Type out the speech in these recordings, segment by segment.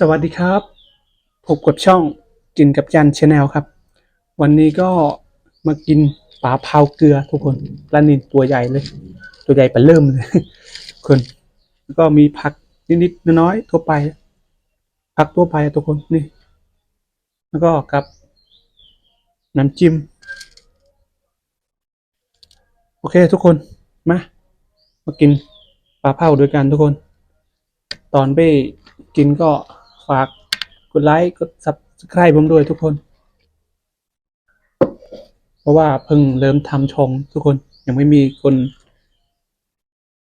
สวัสดีครับพบกับช่องกินกับจันชาแนลครับ วันนี้ก็มากินปลาเผาเกลือทุกคนปลานินตัวใหญ่เลย ตัวใหญ่ปลาเริ่มเลยทุกคนแล้วก็มีผักนิดๆน้อยๆทั่วไป ผักทั่วไปทุกคนนี่ แล้วก็กับน้ำจิ้มโอเคทุกคนมามากินปลาเผาด้วยกันทุกคน ตอนไปกินก็ ฝากกดไลค์กด subscribe ผมด้วยทุกคน เพราะว่าเพิ่งเริ่มทำช่องทุกคนยังไม่มีคน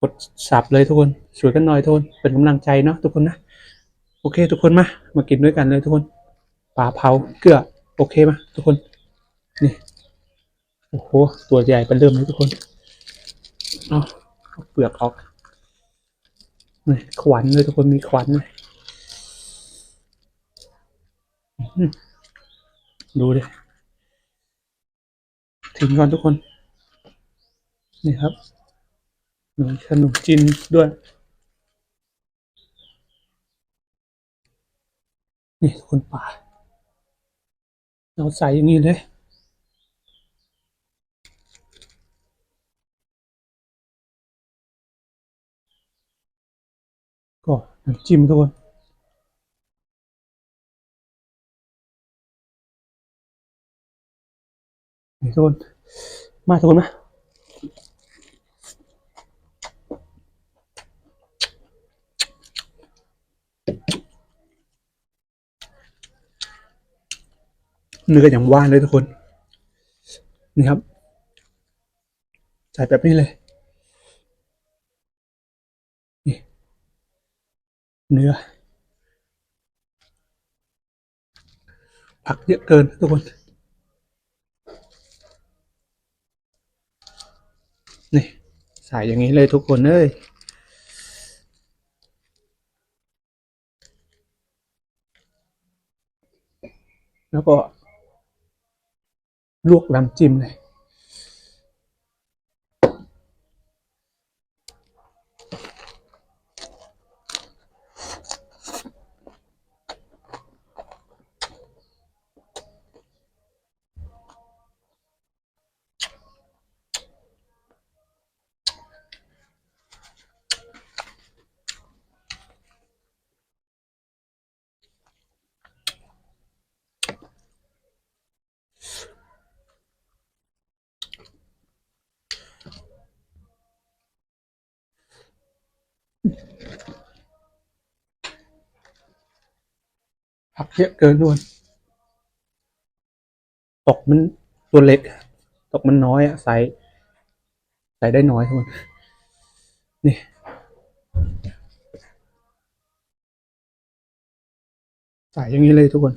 กดสับเลยทุกคนช่วยกันหน่อยทุกคนเป็นกำลังใจเนาะทุกคนนะโอเค ทุกคนมามากินด้วยกันเลยทุกคนปลาเผาเกลือโอเคมาทุกคนนี่โอ้โหตัวใหญ่เป็นเริ่มเลยทุกคนเอาเอาเปลือกออกนี่ขวัญเลยทุกคนมีขวัญเลยอื้อหือ ดูดิทิ้งก่อนทุกคน นี่ครับมีขนมจีนด้วย นี่คนป่า เราใส่อย่างนี้เลยก็น้ำจิ้มทุกคน ทุกคน มาทุกคนมาเนื้ออย่างว่านเลยทุกคน นี่ครับใส่แบบนี้เลย นี่ เนื้อ ผักเยอะเกินทุกคน นี่ใส่อย่างนี้เลยทุกคนเอ้ยแล้วก็ลวกน้ำจิ้มเลย ผักเยอะเกินด้วยตกมันตัวเล็ก ตกมันน้อยอะใส่ใส่ได้น้อยทุกคนนี่ใส่อย่างนี้เลยทุกคน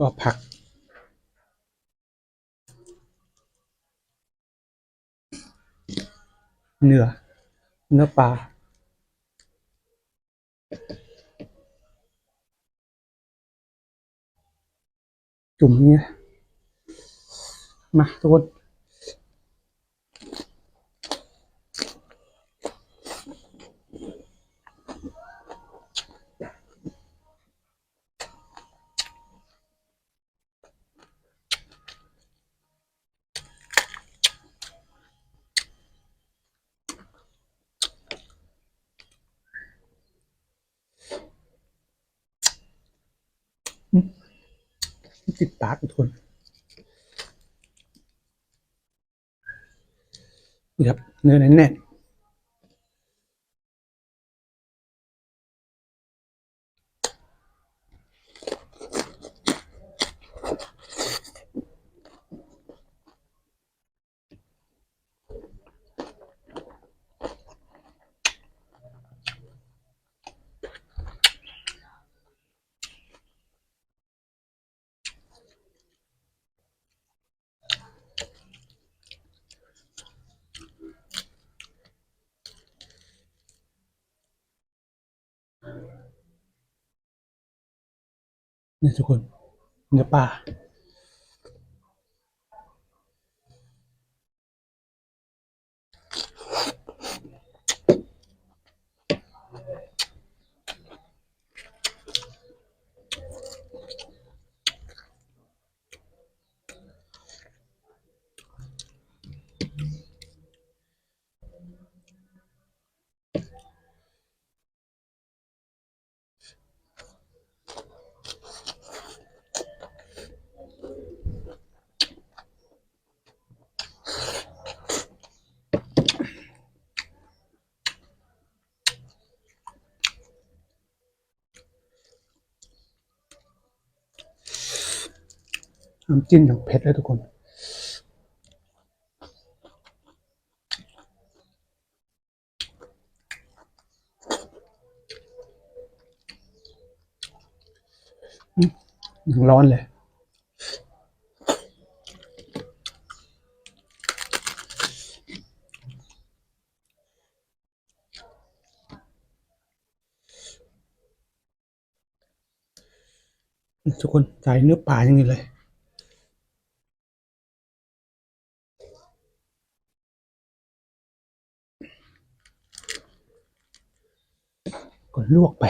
ก็ผัก เนื้อ เนื้อปลาจุ่มเงี้ยมาทุกคน ติดปากทุกคนนี่ครับเนื้อแน่นๆ นี่ทุกคนเนื้อปลา น้ำจิ้มอย่างเผ็ดเลยทุกคน ยังร้อนเลยทุกคนใส่เนื้อปลาอย่างนี้เลย ก็ลวกไป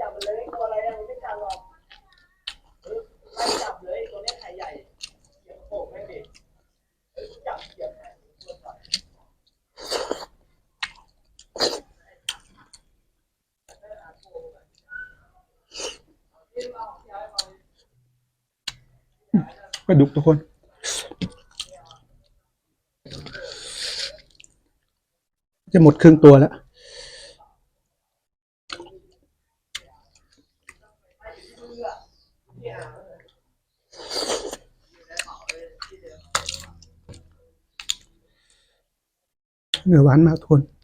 จับมันเลยตัวอะไรเนี่ยมันไม่จับหรอกไม่จับเลยตัวเนี้ยไข่ใหญ่เสียงโขกแม่งดิจับเสียบแม่งตัวจับ ปลาดุกทุกคน จะหมดครึ่งตัวแล้วเนื้อหวานมากทุกคน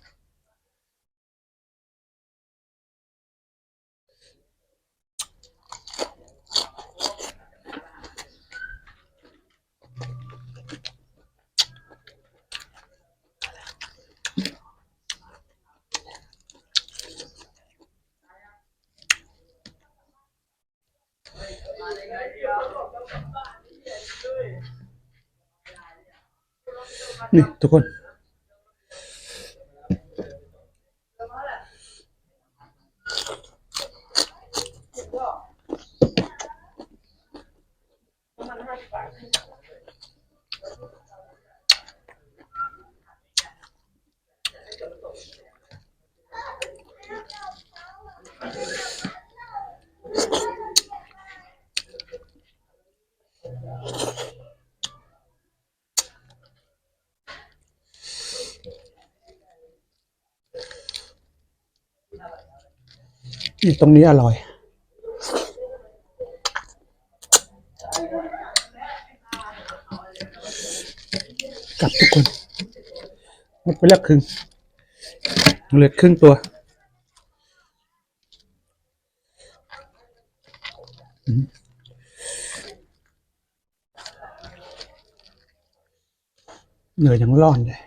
นี่ทุกคน นี่ ตรงนี้อร่อย กลับทุกคนหมดไปแล้วครึ่งเหลือครึ่งตัวเหนื่อยยังร้อนเลย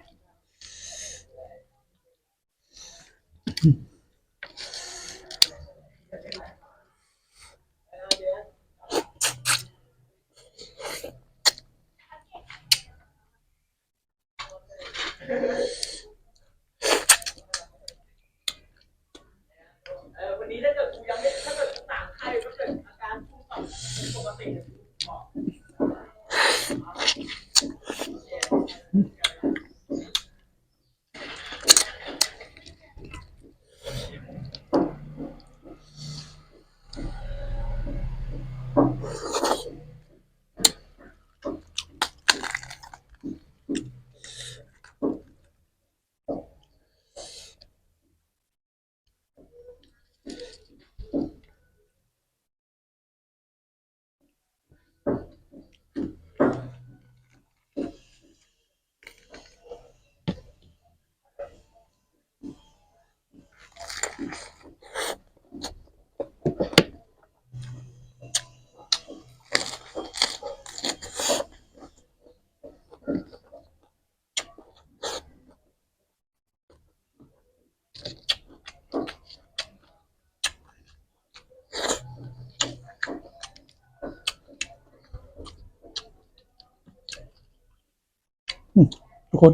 อืม ทุกคน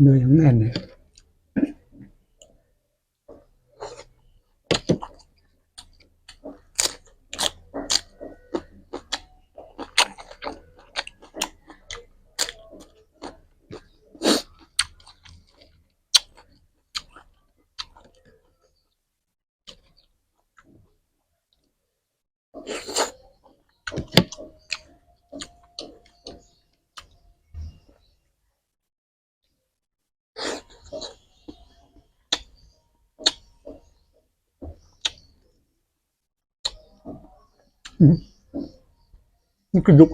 เหนื่อยยังแน่นเลย มันก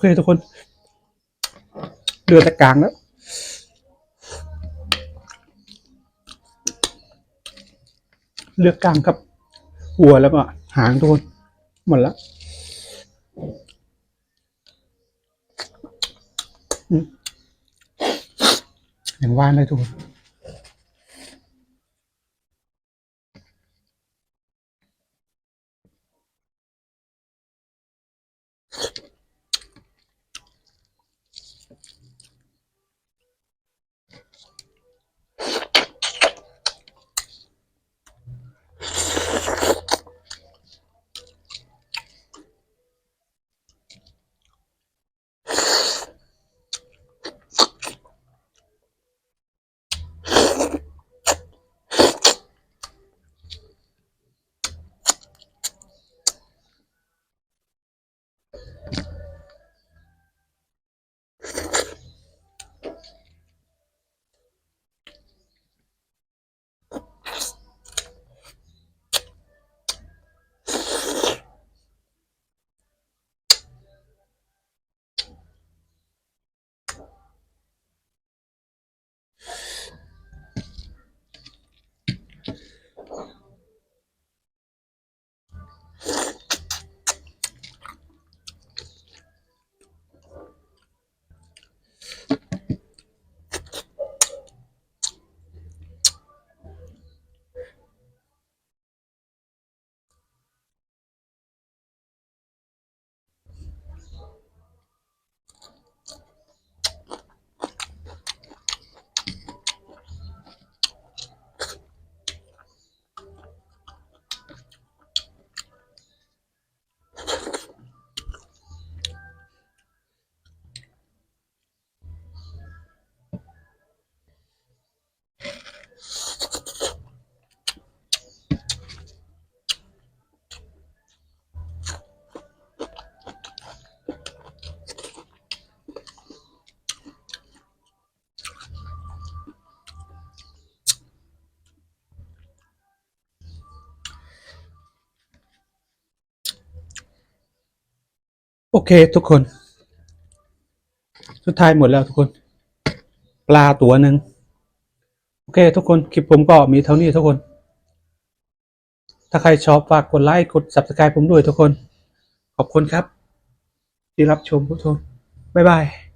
เคนโอเคทุกคน เดือดแต่กลางแล้วเลือกกลางครับ หัวแล้วก็หางทุกคนหมดแล้วอืมอย่างว่านเลยทุกคน เคทุกคน สุดท้ายหมดแล้วทุกคน ปลาตัวหนึ่งโอเค ทุกคน คลิปผมก็มีเท่านี้ทุกคน ถ้าใครชอบฝากกดไลค์กด subscribe ผมด้วยทุกคน ขอบคุณครับ ที่รับชมทุกคนบ๊ายบาย